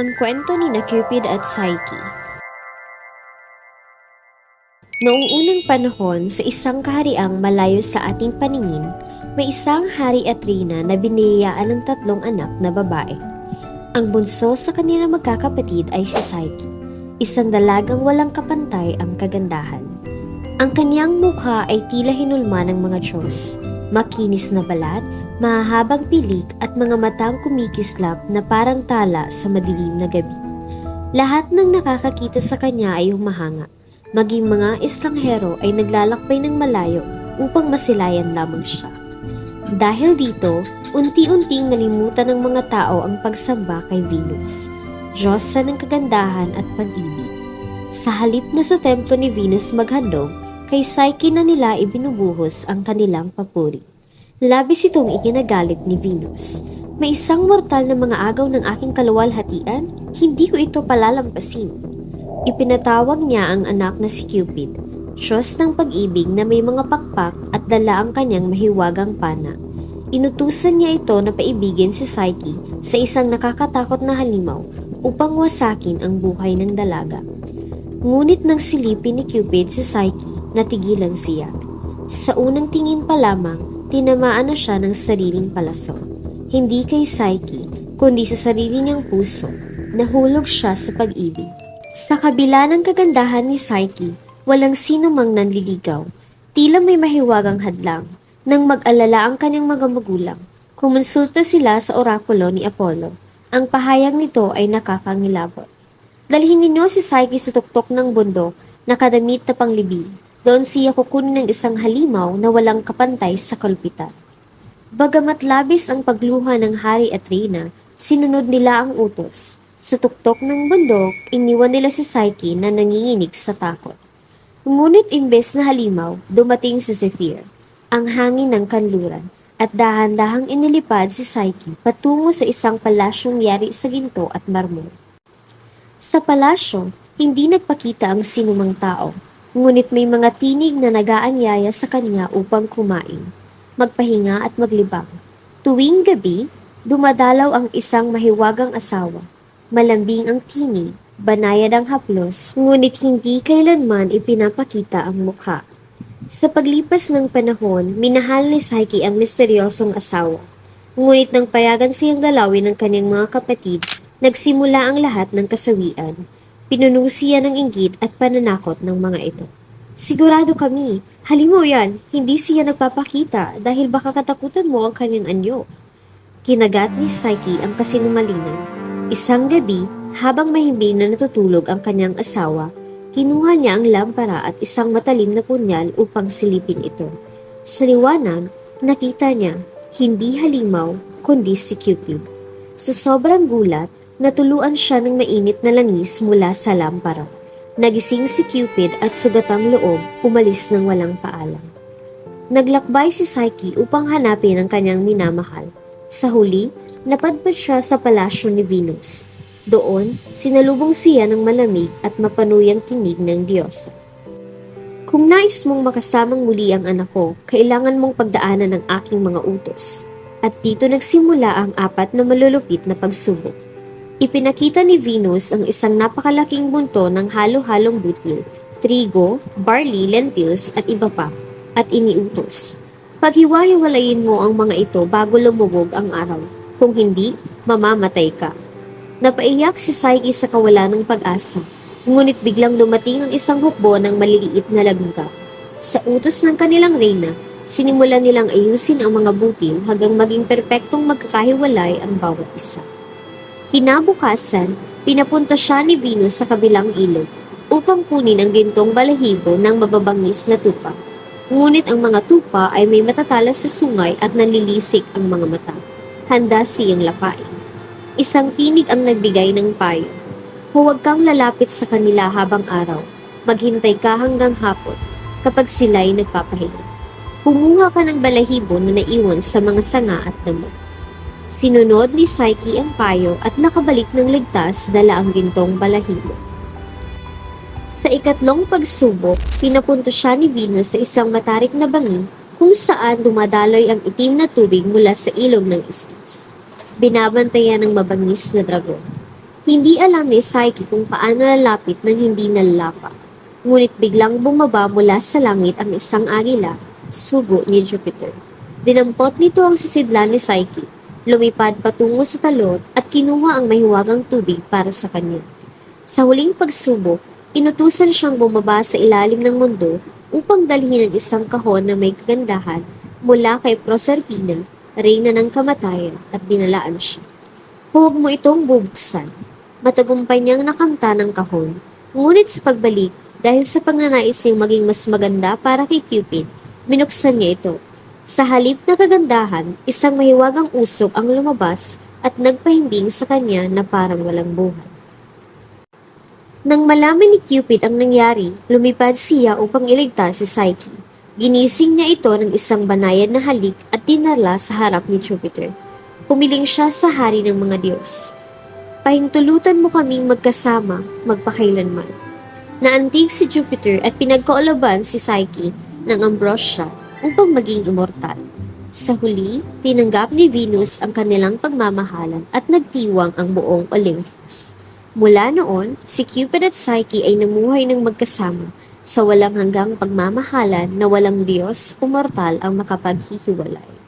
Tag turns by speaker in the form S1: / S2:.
S1: Ang kwento ni na Cupid at Psyche Noong unang panahon, sa isang kahariang malayo sa ating paningin, may isang hari at rina na biniyayaan ng tatlong anak na babae. Ang bunso sa kanilang magkakapatid ay si Psyche, isang dalagang walang kapantay ang kagandahan. Ang kanyang mukha ay tila hinulma ng mga Diyos, makinis na balat, mahahabang pilik at mga matang kumikislap na parang tala sa madilim na gabi. Lahat ng nakakakita sa kanya ay humahanga, maging mga estranghero ay naglalakbay ng malayo upang masilayan lamang siya. Dahil dito, unti-unting nalimutan ng mga tao ang pagsamba kay Venus, Diyosa ng kagandahan at pag-ibig. Sa halip na sa templo ni Venus maghandog, kay Psyche na nila ibinubuhos ang kanilang papuri. Labis itong ikinagalit ni Venus. May isang mortal na mga agaw ng aking kaluwalhatian, hindi ko ito palalampasin. Ipinatawag niya ang anak na si Cupid, Diyos ng pag-ibig na may mga pakpak at dala ang kanyang mahiwagang pana. Inutusan niya ito na paibigin si Psyche sa isang nakakatakot na halimaw upang wasakin ang buhay ng dalaga. Ngunit nang silipin ni Cupid si Psyche, natigilan siya. Sa unang tingin pa lamang, tinamaan na siya ng sariling palaso. Hindi kay Psyche, kundi sa sarili niyang puso, nahulog siya sa pag-ibig. Sa kabila ng kagandahan ni Psyche, walang sino mang nanliligaw. Tila may mahiwagang hadlang. Nang mag-alala ang kanyang mga magulang, kumonsulta sila sa orakulo ni Apollo. Ang pahayag nito ay nakakangilabot. Dalhin ninyo si Psyche sa tuktok ng bundok na kadamit na panglibing. Doon siya kukunin ng isang halimaw na walang kapantay sa kalpitan. Bagamat labis ang pagluha ng hari at reyna, sinunod nila ang utos. Sa tuktok ng bundok, iniwan nila si Psyche na nanginginig sa takot. Ngunit imbes na halimaw, dumating si Zephyr, ang hangin ng kanluran, at dahan-dahang inilipad si Psyche patungo sa isang palasyong yari sa ginto at marmol. Sa palasyo, hindi nagpakita ang sinumang tao, ngunit may mga tinig na nagaanyaya sa kanya upang kumain, magpahinga at maglibang. Tuwing gabi, dumadalaw ang isang mahiwagang asawa. Malambing ang tinig, banayad ang haplos, ngunit hindi kailanman ipinapakita ang mukha. Sa paglipas ng panahon, minahal ni Psyche ang misteryosong asawa. Ngunit nang payagan siyang dalawin ng kanyang mga kapatid, nagsimula ang lahat ng kasawian. Pinuno ng inggit at pananakot ng mga ito. Sigurado kami, halimaw yan, hindi siya nagpapakita dahil baka katakutan mo ang kanyang anyo. Kinagat ni Psyche ang kasinungalingan. Isang gabi, habang mahimbing na natutulog ang kanyang asawa, kinuha niya ang lampara at isang matalim na punyal upang silipin ito. Sa liwanag, nakita niya, hindi halimaw, kundi si Cupid. Sa sobrang gulat, natuluan siya ng mainit na langis mula sa lampara. Nagising si Cupid at sugatang loob, umalis ng walang paalam. Naglakbay si Psyche upang hanapin ang kanyang minamahal. Sa huli, napadpad siya sa palasyo ni Venus. Doon, sinalubong siya ng malamig at mapanuyang tinig ng Diyos. Kung nais mong makasamang muli ang anak ko, kailangan mong pagdaanan ng aking mga utos. At dito nagsimula ang apat na malulupit na pagsubok. Ipinakita ni Venus ang isang napakalaking bunto ng halo-halong butil, trigo, barley, lentils at iba pa, at iniutos. Paghiwa-hiwalayin mo ang mga ito bago lumubog ang araw. Kung hindi, mamamatay ka. Napaiyak si Psyche sa kawalan ng pag-asa, ngunit biglang dumating ang isang hukbo ng maliliit na lagungga. Sa utos ng kanilang reyna, sinimulan nilang ayusin ang mga butil hanggang maging perpektong magkakahiwalay ang bawat isa. Kinabukasan, pinapunta siya ni Venus sa kabilang ilog upang kunin ang gintong balahibo ng mababangis na tupa. Ngunit ang mga tupa ay may matatalas sa sungay at nalilisik ang mga mata. Handa siyang lapain. Isang tinig ang nagbigay ng payo. Huwag kang lalapit sa kanila habang araw. Maghintay ka hanggang hapon kapag sila'y nagpapahinga. Kumuha ka ng balahibo na naiwan sa mga sanga at damo. Sinunod ni Psyche ang payo at nakabalik ng ligtas dala ang gintong balahibo. Sa ikatlong pagsubok, pinapunta siya ni Venus sa isang matarik na bangin kung saan dumadaloy ang itim na tubig mula sa ilog ng islas. Binabantayan ng mabangis na dragon. Hindi alam ni Psyche kung paano lalapit nang hindi nalapa. Ngunit biglang bumaba mula sa langit ang isang agila, sugo ni Jupiter. Dinampot nito ang sisidlan ni Psyche, lumipad patungo sa talon at kinuha ang mahiwagang tubig para sa kanya. Sa huling pagsubok, inutusan siyang bumaba sa ilalim ng mundo upang dalhin ang isang kahon na may kagandahan mula kay Proserpina, reyna ng kamatayan at binalaan siya. Huwag mo itong bubuksan. Matagumpay niyang nakamta ng kahon. Ngunit sa pagbalik, dahil sa pagnanais niyang maging mas maganda para kay Cupid, minuksan niya ito. Sa halip na kagandahan, isang mahiwagang usok ang lumabas at nagpahimbing sa kanya na parang walang buhay. Nang malaman ni Cupid ang nangyari, lumipad siya upang iligtas si Psyche. Ginising niya ito ng isang banayad na halik at dinala sa harap ni Jupiter. Pumiling siya sa hari ng mga Diyos. Pahintulutan mo kaming magkasama, magpakailanman. Naantig si Jupiter at pinagkaulaban si Psyche ng Ambrosia upang maging immortal. Sa huli, tinanggap ni Venus ang kanilang pagmamahalan at nagtiwang ang buong Olympus. Mula noon, si Cupid at Psyche ay namuhay ng magkasama sa walang hanggang pagmamahalan na walang Diyos o mortal ang makapaghihiwalay.